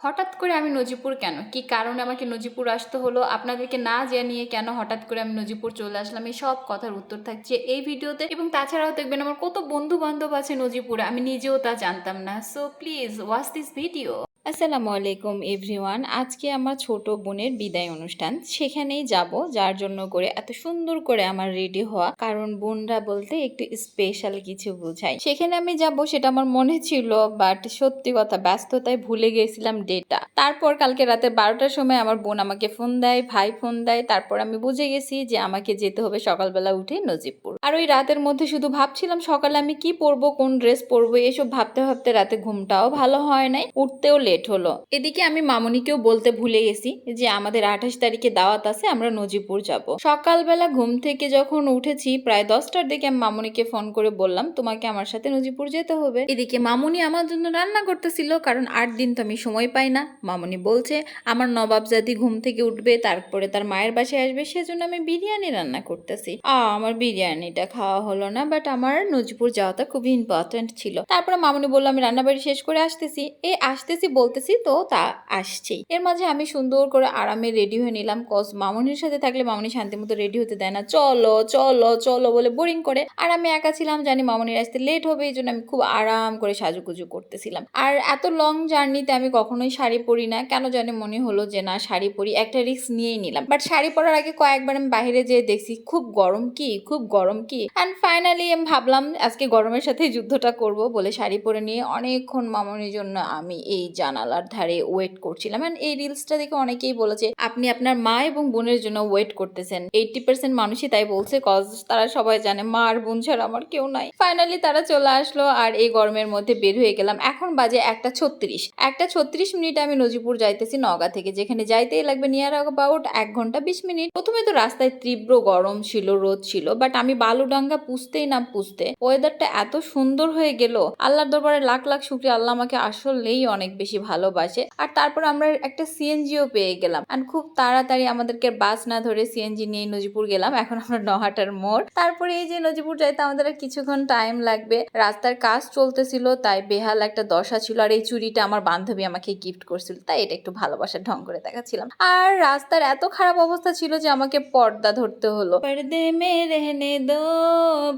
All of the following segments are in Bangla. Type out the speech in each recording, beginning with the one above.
হঠাৎ করে আমি নজিপুর কেন? কি কারণে আমাকে নজিপুর আসতে হলো? আপনাদেরকে না জানিয়ে কেন হঠাৎ করে আমি নজিপুর চলে আসলাম? এই সব কথার উত্তর থাকছে এই ভিডিওতে। এবং তাছাড়াও দেখবেন আমার কত বন্ধু বান্ধব আছে নজিপুরে, আমি নিজেও তা জানতাম না। So please watch this video আসসালামু আলাইকুম এভরিওয়ান। আজকে আমার ছোট বোনের বিদায় অনুষ্ঠান। সেখানেই যাব, যার জন্য করে এত সুন্দর করে আমার রেডি হওয়া। কারণ বোনরা বলতে একটু স্পেশাল কিছু বোঝায়। সেখানে আমি যাব সেটা আমার মনে ছিল বাট সত্যি কথা ব্যস্ততায় ভুলে গেছিলাম ডেটা তারপর কালকে রাতে বারোটার সময় আমার বোন আমাকে ফোন দেয়, ভাই ফোন দেয়। তারপর আমি বুঝে গেছি যে আমাকে যেতে হবে সকালবেলা উঠে নজিবপুর। আর ওই রাতের মধ্যে শুধু ভাবছিলাম সকালে আমি কি পরবো, কোন ড্রেস পরবো, এসব ভাবতে ভাবতে রাতে ঘুমটাও ভালো হয় নাই। উঠতেও লেট হলো। এদিকে আমি মামনিকেও বলতে ভুলে গেছি যে আমাদের আঠাশ তারিখে দাওয়াত আছে, আমরা নজিপুর যাব। সকালবেলা ঘুম থেকে যখন উঠেছি, প্রায় দশটার দিকে আমি মামনিকে ফোন করে বললাম, তোমাকে আমার সাথে নজিপুর যেতে হবে। এদিকে মামনি আমার জন্য রান্না করতেছিল, কারণ আট দিন তো আমি সময় পাই না। মামনি বলছে, আমার নবাবজাদি ঘুম থেকে উঠবে, তারপরে তার মায়ের বাসায় আসবে, সেজন্য আমি বিরিয়ানি রান্না করতেছি। আ, আমার বিরিয়ানিটা খাওয়া হলো না বাট আমার নজিপুর যাওয়াটা খুবই ইম্পর্টেন্ট ছিল। তারপরে মামনি বলল, আমি রান্নাবাড়ি শেষ করে আসতেছি। এ, আসতেছি বলতেছি, তো তা আসছেই। এর মাঝে আমি সুন্দর করে আরামে রেডি হয়ে নিলাম কজ মামনির সাথে থাকলে মামনি শান্তি মতো রেডি হতে দেয় না। চলো চলো চলো বলে বোরিং করে। আর আমি একা ছিলাম, জানি মামনির আসতে লেট হবে, এই জন্য আমি খুব আরাম করে সাজুগুজু করতেছিলাম। আর এত লং জার্নিতে আমি কখনোই শাড়ি পরি না। কেন জানি মনে হলো যে, না, শাড়ি পরি, একটা রিস্ক নিয়েই নিলাম। বাট শাড়ি পরার আগে কয়েকবার আমি বাইরে যেয়ে দেখছি, খুব গরম কি, খুব গরম কি। অ্যান্ড ফাইনালি আমি ভাবলাম, আজকে গরমের সাথে যুদ্ধটা করব বলে শাড়ি পরে নিয়ে অনেকক্ষণ মামনির জন্য আমি এই জানালার ধারে ওয়েট করছিলাম। অ্যান্ড এই রিলসটা দেখে অনেকেই বলেছে, আপনি আপনার মা এবং বোনের জন্য ওয়েট করতেছেন। এইটটি পার্সেন্ট মানুষই তাই বলছে কজ তারা সবাই জানে মা আর বোন ছাড়া আমার কেউ নাই ফাইনালি তারা চলে আসলো আর এই গরমের মধ্যে বের হয়ে গেলাম। এখন বাজে একটা ছত্রিশ। একটা ছত্রিশ মিনিটে আমি নজিপুর যাইতেছি নগা থেকে, যেখানে যাইতেই লাগবে নিয়ার অ্যাবাউট এক ঘণ্টা বিশ মিনিট। প্রথমে তো রাস্তায় তীব্র গরম ছিল, রোদ ছিল বাট আমি বালুডাঙ্গা পুষতেই না পুষতে। ওয়েদারটা এত সুন্দর হয়ে গেল। আল্লাহর দরবারে লাখ লাখ শুক্রিয়া। আল্লাহ আমাকে আসলেই অনেক বেশি ভালোবাসে। আর তারপর আমরা একটা সিএনজিও পেয়ে গেলাম। আর খুব তাড়াতাড়ি আমাদেরকে বাস না ধরে সিএনজি নিয়ে নজিপুর গেলাম। এখন আমরা নহাটার মোড়। তারপরে এই যে নজিপুর যাইতে আমাদের কিছুক্ষণ টাইম লাগবে। রাস্তার কাজ চলতেছিল তাই বেহাল একটা দশা ছিল। আর এই চুড়িটা আমার বান্ধবী আমাকে গিফট করছিল। তাই এটা একটু ভালোবাসার ঢং করে দেখাচ্ছিলাম। আর রাস্তার এত খারাপ অবস্থা ছিল যে আমাকে পর্দা ধরতে হলো। পর্দে মে রেহনে দো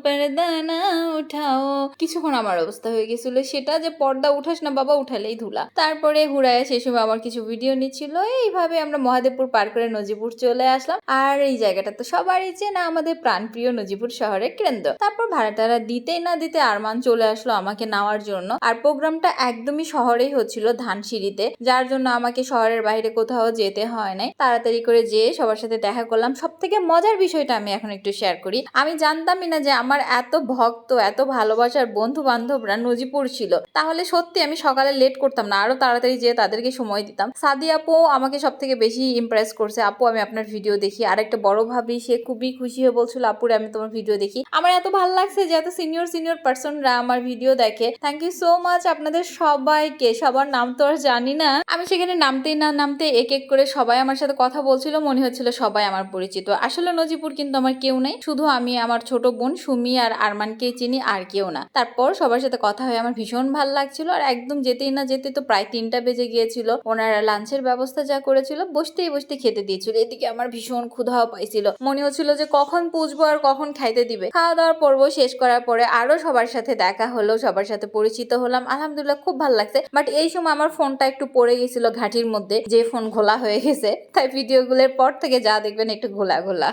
পর্দা না উঠাও। কিছুক্ষণ আমার অবস্থা হয়ে গেছিল। সেটা যে পর্দা উঠাস না বাবা উঠালেই ধুলা। তারপরে হুড়ায় সেই সময় আমার কিছু ভিডিও নিচ্ছিল। এইভাবে আমরা মহাদেবপুর পার করে নজিপুর চলে আসলাম। আর এই জায়গাটা তো সবারই চেনা, আমাদের প্রাণপ্রিয় নজিপুর শহরের কেন্দ্র। তারপর ভাড়াটারা দিতেই না দিতে আরমান চলে আসলো আমাকে নেওয়ার জন্য। আর প্রোগ্রামটা একদমই শহরেই হচ্ছিল ধানসিঁড়িতে, যার জন্য আমাকে শহরের বাইরে কোথাও যেতে হয় নাই। তাড়াতাড়ি করে যেয়ে সবার সাথে দেখা করলাম। সব থেকে মজার বিষয়টা আমি এখন একটু শেয়ার করি। আমি জানতামই না যে আমার এত ভক্ত, এত ভালোবাসার বন্ধু বান্ধবরা নজিপুর ছিল। তাহলে সত্যি আমি সকালে লেট করতাম না। আরও তাড়াতাড়ি যেয়ে তাদেরকে সময় দিতাম। সাদি আপু আমাকে সব থেকে বেশি ইমপ্রেস করছে। আপু, আমি আপনার ভিডিও দেখি। আর একটা বড় ভাবি, সে খুবই খুশি হয়ে বলছিল আপুরে আমি তোমার ভিডিও দেখি। আমার এত ভালো লাগছে যে এত সিনিয়র সিনিয়র পার্সনরা আমার ভিডিও দেখে। থ্যাংক ইউ সো মাচ আপনাদের সবাইকে। সবার নাম তো আর জানি না। আমি সেখানে নামতেই না নামতে এক এক করে সবাই আমার সাথে কথা বলছিল। মনে হচ্ছিল সবাই আমার পরিচিত। আসলে নজিপুর কিন্তু আমার কেউ নেই। শুধু আমি, আমার ছোট বোন সুমি আর আরমানকে চিনি, আর কেউ না। তারপর সবার সাথে কথা হয়ে আমার ভীষণ ভালো লাগছিল। আর একদম যেতেই না যেতে তো প্রায় তিনটা বেজে গিয়েছিল। ওনারা লাঞ্চের ব্যবস্থা যা করেছিল, বসতেই বসতে খেতে দিয়েছিল। এদিকে আমার ভীষণ ক্ষুধাও পাইছিল। মনে হচ্ছিল যে কখন পুজবো আর কখন খাইতে দিবে। খাওয়া দাওয়ার পর্ব শেষ করার পরে আরও সবার সাথে দেখা হলো, সবার সাথে পরিচিত হলাম। আলহামদুলিল্লাহ খুব ভালো লাগছে। বাট এই সময় আমার ফোনটা একটু পড়ে গেছিল ঘাটির মধ্যে, যে ফোন ঘোলা হয়ে গেছে। তাই ভিডিওগুলোর পর থেকে যা দেখবেন একটু ঘোলা ঘোলা।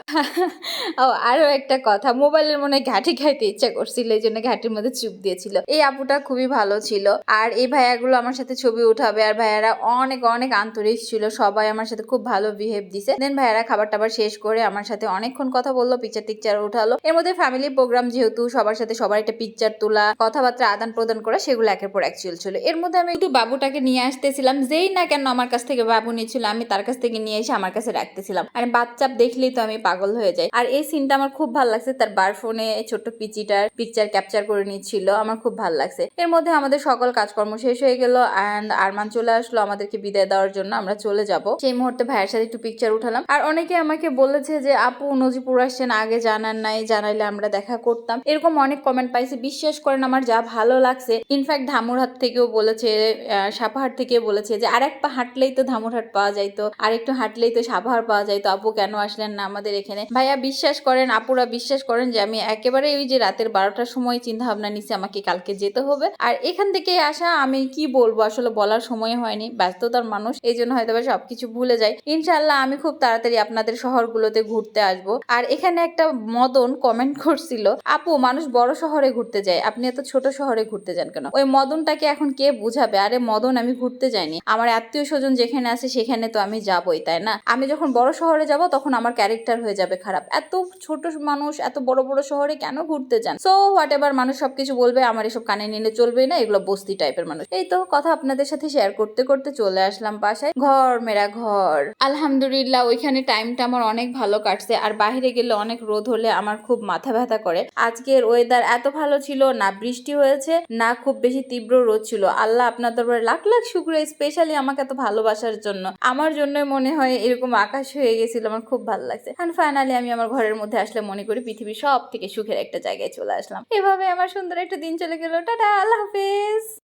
ও, আরও একটা কথা। মোবাইলের মনে ঘাটি খাইতে ইচ্ছা করছিল, এই জন্য ঘাটির মধ্যে চুপ দিয়েছিল। এই আপুটা খুবই ভালো ছিল। আর এই ভাইয়াগুলো আমার সাথে ছবি উঠাবে। আর ভাইয়ারা অনেক অনেক আন্তরিক ছিল। সবাই আমার সাথে খুব ভালো বিহেভ দিছে। দেন ভাইয়ারা খাবার টাবার শেষ করে আমার সাথে অনেকক্ষণ কথা বলল পিকচার টিকচার উঠালো। এর মধ্যে ফ্যামিলি প্রোগ্রাম যেহেতু, সবার সাথে সবার একটা পিকচার তোলা, কথাবার্তা আদান প্রদান করা, সেগুলো একের পর এক চলছিল এর মধ্যে আমি একটু বাবুটাকে নিয়ে আসতেছিলাম। যেই না কেন আমার কাছ থেকে বাবু নিয়েছিল আমি তার কাছ থেকে নিয়ে এসে আমার কাছে রাখতেছিলাম। আর বাচ্চা দেখলেই তো আমি পাগল হয়ে যাই। আর এই সিনটা আমার খুব ভালো লাগছে। তার বার ফোনে ছোট্ট পিচিটার পিকচার ক্যাপচার করে নিচ্ছিল। আমার খুব ভালো লাগছে। এর মধ্যে আমাদের সকল কাজকর্ম শেষ হয়ে গেল। অ্যান্ড আরমান চলে আসলো আমাদেরকে বিদায় দেওয়ার জন্য, আমরা চলে যাব। সেই মুহূর্তে ভাইয়ের সাথে একটু পিকচার উঠালাম। আর অনেকে আমাকে বলেছে যে, আপু নজিপুর আসছেন, আগে জানান নাই, জানাইলে আমরা দেখা করতাম। এরকম অনেক কমেন্ট পাইছি, বিশ্বাস করেন আমার যা ভালো লাগছে। ইনফ্যাক্ট ধামুরহাট থেকেও বলেছে সাপাহাট থেকেও বলেছে যে আর এক পা হাঁটলেই তো ধামুরহাট পাওয়া যাইতো আর একটু হাঁটলেই তো সাপাহার পাওয়া যাইতো। আপু, কেন আসলেন না আমাদের এখানে? ভাইয়া বিশ্বাস করেন, আপুরা বিশ্বাস করেন যে, আমি একেবারে ওই যে রাতের বারোটার সময় চিন্তা ভাবনা নিছি, আমাকে কালকে যেতে হবে। আর এখান থেকে আসা আমি কি বলব? আসলে বলার সময় হয়নি, ব্যস্ততার মানুষ, এই জন্য হয়তো বা সবকিছু ভুলে যাই ইনশাল্লাহ আমি খুব তাড়াতাড়ি আপনাদের শহরগুলোতে ঘুরতে আসব। আর এখানে একটা মদন কমেন্ট করছিল, আপু, মানুষ বড় শহরে ঘুরতে যায়, আপনি এত ছোট শহরে ঘুরতে যান কেন? ওই মদনটাকে এখন কে বুঝাবে? আরে মদন, আমি ঘুরতে যাইনি। আমার আত্মীয় স্বজন যেখানে আছে সেখানে তো আমি যাবই, তাই না? আমি যখন বড় শহরে যাব, তখন আমার ক্যারেক্টার হয়ে যাবে খারাপ। এত ছোট মানুষ, এত বড় বড় শহরে কেন ঘুরতে যান? সো হোয়াট এভার মানুষ সবকিছু বলবে, আমার এসব কানে নিলে চলবে না, এগুলো বস্তি টাইপের মানুষ। এই তো, কথা আপনাদের সাথে শেয়ার করতে করতে চলে আসলাম বাসায়। ঘর মেরা ঘর। আলহামদুলিল্লাহ, ওইখানে টাইমটা আমার অনেক ভালো কাটছে। আর বাইরে গেলে অনেক রোদ হলে আমার খুব মাথা ব্যথা করে। আজকের ওয়েদার এত ভালো ছিল, না বৃষ্টি হয়েছে, না খুব বেশি তীব্র রোদ ছিল। আল্লাহ আপনার দরবারে লাখ লাখ শুক্রিয়া স্পেশালি আমাকে এত ভালোবাসার জন্য। আমার জন্য মনে হয় এরকম আকাশ হয়ে গেছিল, আমার খুব ভালো লাগছে। অ্যান্ড ফাইনালি আমি আমার ঘরের মধ্যে আসলে মনে করি পৃথিবীর সব থেকে সুখের একটা জায়গায় চলে আসলাম। এভাবে আমার সুন্দর একটা দিন চলে গেল। টাটা, আল্লাহ হাফিজ!